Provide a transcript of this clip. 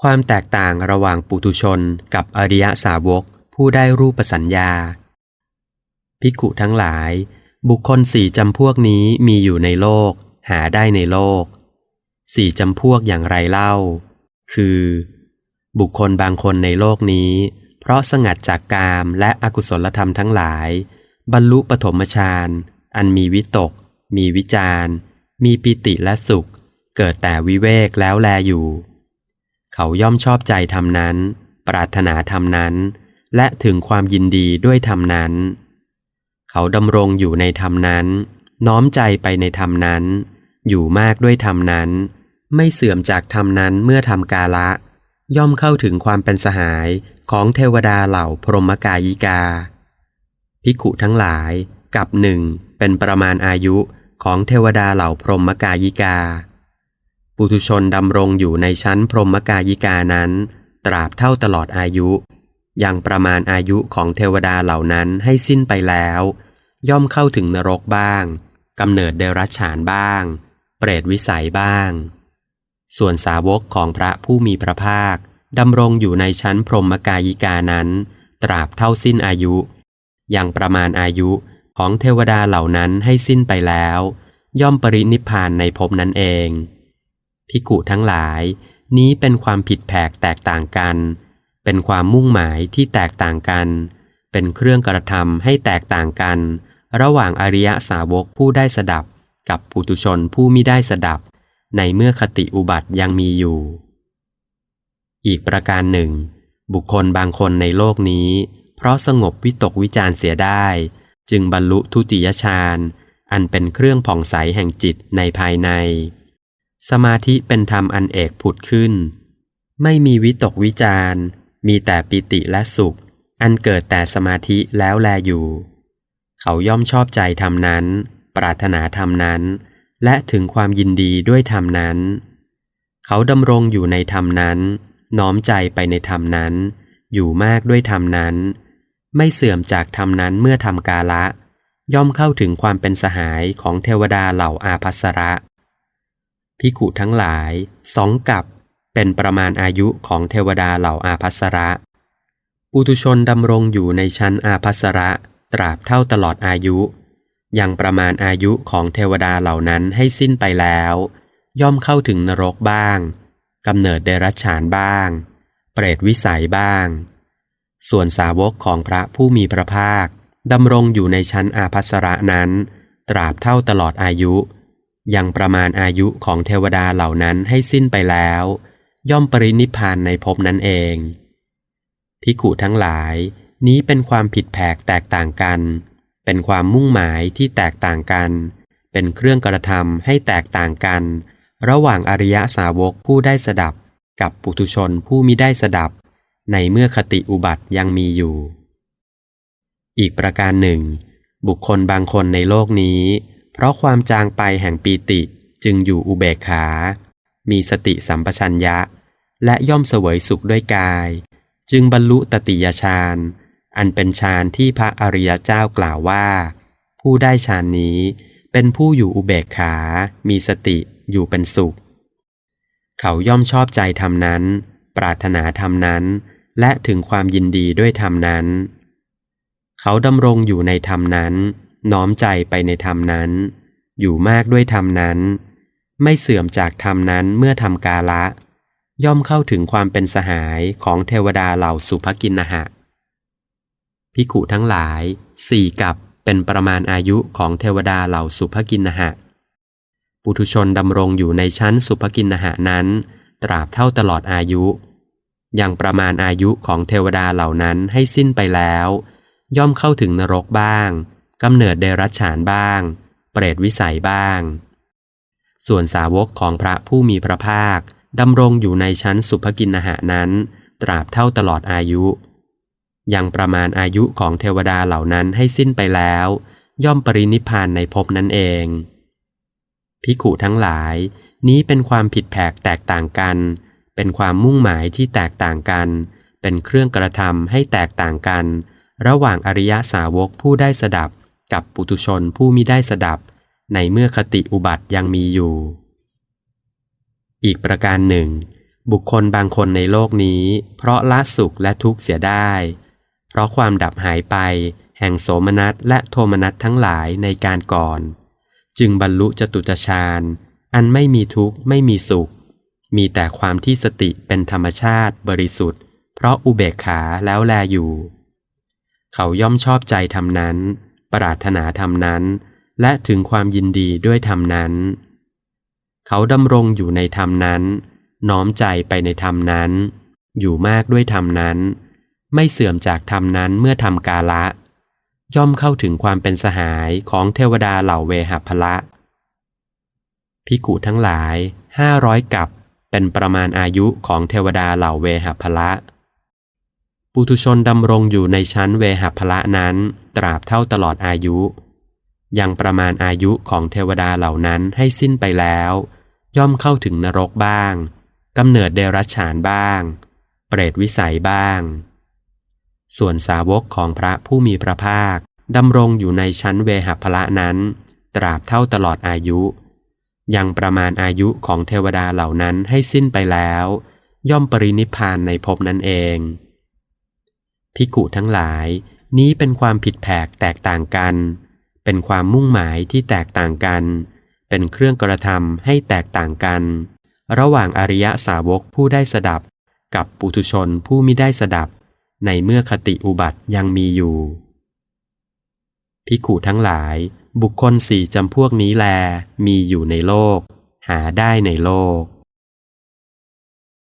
ความแตกต่างระหว่างปุถุชนกับอริยสาวกผู้ได้รูปสัญญา ภิกขุทั้งหลาย บุคคลสี่จำพวกนี้มีอยู่ในโลก หาได้ในโลก สี่จำพวกอย่างไรเล่า คือ บุคคลบางคนในโลกนี้ เพราะสงัดจากกามและอกุศลธรรมทั้งหลาย บรรลุปฐมฌานอันมีวิตก มีวิจารมีปิติและสุข เกิดแต่วิเวกแล้วแลอยู่ เขาย่อมชอบใจธรรมนั้น ปรารถนาธรรมนั้น และถึงความยินดีด้วยธรรมนั้น เขาดำรงอยู่ในธรรมนั้น น้อมใจไปในธรรมนั้น อยู่มากด้วยธรรมนั้น ไม่เสื่อมจากธรรมนั้นเมื่อทำกาละ ย่อมเข้าถึงความเป็นสหายของเทวดาเหล่าพรหมกายิกา ภิกขุทั้งหลายกับหนึ่งเป็นประมาณอายุของเทวดาเหล่าพรหมกายิกา ปุถุชนดำรงอยู่ในชั้นพรหมกายิกานั้น ตราบเท่าตลอดอายุ ยังประมาณอายุของเทวดาเหล่านั้นให้สิ้นไปแล้ว ย่อมเข้าถึงนรกบ้างกำเนิดเดรัจฉานบ้าง เปรตวิสัยบ้าง ส่วนสาวกของพระผู้มีพระภาคดำรงอยู่ในชั้นพรหมกายิกานั้น ตราบเท่าสิ้นอายุยังประมาณอายุของเทวดาเหล่านั้นให้สิ้นไปแล้ว ย่อมปรินิพพานในภพนั้นเอง พิกุทั้งหลาย นี้เป็นความผิดแผกแตกต่างกัน เป็นความมุ่งหมายที่แตกต่างกัน เป็นเครื่องกระทำให้แตกต่างกัน ระหว่างอริยสาวกผู้ได้สดับ กับปุตุชนผู้มิได้สดับ ในเมื่อคติอุบัติยังมีอยู่ อีกประการหนึ่ง บุคคลบางคนในโลกนี้ เพราะสงบวิตกวิจารเสียได้ จึงบรรลุทุติยฌานอันเป็นเครื่องผ่องใสแห่งจิตในภายใน สมาธิเป็นธรรมอันเอกผุดขึ้น ไม่มีวิตกวิจารมีแต่ปิติและสุข อันเกิดแต่สมาธิแล้วแลอยู่ เขาย่อมชอบใจธรรมนั้น ปรารถนาธรรมนั้น และถึงความยินดีด้วยธรรมนั้น เขาดำรงอยู่ในธรรมนั้น น้อมใจไปในธรรมนั้น อยู่มากด้วยธรรมนั้น ไม่เสื่อมจากธรรมนั้นเมื่อทำกาละ ย่อมเข้าถึงความเป็นสหายของเทวดาเหล่าอาภัสระ พิขุทั้งหลายสองกับเป็นประมาณอายุของเทวดาเหล่าอาภัสระปุตุชนดำรงอยู่ในชั้นอาภัสระตราบเท่าตลอดอายุ ยังประมาณอายุของเทวดาเหล่านั้นให้สิ้นไปแล้ว ย่อมเข้าถึงนรกบ้างกำเนิดเดรัจฉานบ้าง เปรตวิสัยบ้าง ส่วนสาวกของพระผู้มีพระภาคดำรงอยู่ในชั้นอาภัสระนั้น ตราบเท่าตลอดอายุ ยังประมาณอายุของเทวดาเหล่านั้นให้สิ้นไปแล้ว ย่อมปรินิพานในภพนั้นเอง พิขุทั้งหลายนี้เป็นความผิดแผกแตกต่างกัน เป็นความมุ่งหมายที่แตกต่างกัน เป็นเครื่องกระทำให้แตกต่างกัน ระหว่างอริยสาวกผู้ได้สดับ กับปุถุชนผู้มิได้สดับ ในเมื่อคติอุบัติยังมีอยู่ อีกประการหนึ่ง บุคคลบางคนในโลกนี้ เพราะความจางไปแห่งปีติจึงอยู่อุเบกขา มีสติสัมปชัญญะ และย่อมเสวยสุขด้วยกาย จึงบรรลุตติยฌาน อันเป็นฌานที่พระอริยเจ้ากล่าวว่า ผู้ได้ฌานนี้เป็นผู้อยู่อุเบกขา มีสติอยู่เป็นสุข เขาย่อมชอบใจธรรมนั้น ปรารถนาธรรมนั้น และถึงความยินดีด้วยธรรมนั้น เขาดำรงอยู่ในธรรมนั้น น้อมใจไปในธรรมนั้น อยู่มากด้วยธรรมนั้น ไม่เสื่อมจากธรรมนั้นเมื่อทำกาละ ย่อมเข้าถึงความเป็นสหายของเทวดาเหล่าสุภกินนหะพิขุทั้งหลายสี่กับเป็นประมาณอายุของเทวดาเหล่าสุภกินนหะ ปุถุชนดำรงอยู่ในชั้นสุภกินนหะนั้น ตราบเท่าตลอดอายุ ยังประมาณอายุของเทวดาเหล่านั้นให้สิ้นไปแล้ว ย่อมเข้าถึงนรกบ้าง กำเนิดเดรัจฉานบ้าง เปรตวิสัยบ้าง ส่วนสาวกของพระผู้มีพระภาคดำรงอยู่ในชั้นสุภกินนหะนั้น ตราบเท่าตลอดอายุ ยังประมาณอายุของเทวดาเหล่านั้นให้สิ้นไปแล้ว ย่อมปรินิพานในภพนั้นเอง พิขุทั้งหลาย นี้เป็นความผิดแผกแตกต่างกัน เป็นความมุ่งหมายที่แตกต่างกัน เป็นเครื่องกระทำให้แตกต่างกัน ระหว่างอริยสาวกผู้ได้สดับ กับปุตุชนผู้มิได้สดับ ในเมื่อคติอุบัติยังมีอยู่ อีกประการหนึ่ง บุคคลบางคนในโลกนี้ เพราะละสุขและทุกข์เสียได้ เพราะความดับหายไป แห่งโสมนัสและโทมนัสทั้งหลายในการก่อน จึงบรรลุจตุตฌานอันไม่มีทุกข์ไม่มีสุข มีแต่ความที่สติเป็นธรรมชาติบริสุทธิ์ เพราะอุเบกขาแล้วแลอยู่ เขาย่อมชอบใจธรรมนั้น ปรารถนาธรรมนั้น และถึงความยินดีด้วยธรรมนั้น เขาดำรงอยู่ในธรรมนั้น น้อมใจไปในธรรมนั้น อยู่มากด้วยธรรมนั้น ไม่เสื่อมจากธรรมนั้นเมื่อทำกาละ ย่อมเข้าถึงความเป็นสหายของเทวดาเหล่าเวหพละ พิกุทั้งหลายห้าร้อยกับเป็นประมาณอายุของเทวดาเหล่าเวหพละ ปุถุชนดำรงอยู่ในชั้นเวหพละนั้น ตราบเท่าตลอดอายุ ยังประมาณอายุของเทวดาเหล่านั้นให้สิ้นไปแล้ว ย่อมเข้าถึงนรกบ้างกำเนิดเดรัจฉานบ้าง เปรตวิสัยบ้าง ส่วนสาวกของพระผู้มีพระภาคดำรงอยู่ในชั้นเวหพละนั้น ตราบเท่าตลอดอายุ ยังประมาณอายุของเทวดาเหล่านั้นให้สิ้นไปแล้ว ย่อมปรินิพพานในภพนั้นเอง พิกุทั้งหลาย นี้เป็นความผิดแผกแตกต่างกัน เป็นความมุ่งหมายที่แตกต่างกัน เป็นเครื่องกระทำให้แตกต่างกัน ระหว่างอริยสาวกผู้ได้สดับ กับปุถุชนผู้มิได้สดับ ในเมื่อคติอุบัติยังมีอยู่พิกุทั้งหลายบุคคลสี่จำพวกนี้แลมีอยู่ในโลก หาได้ในโลก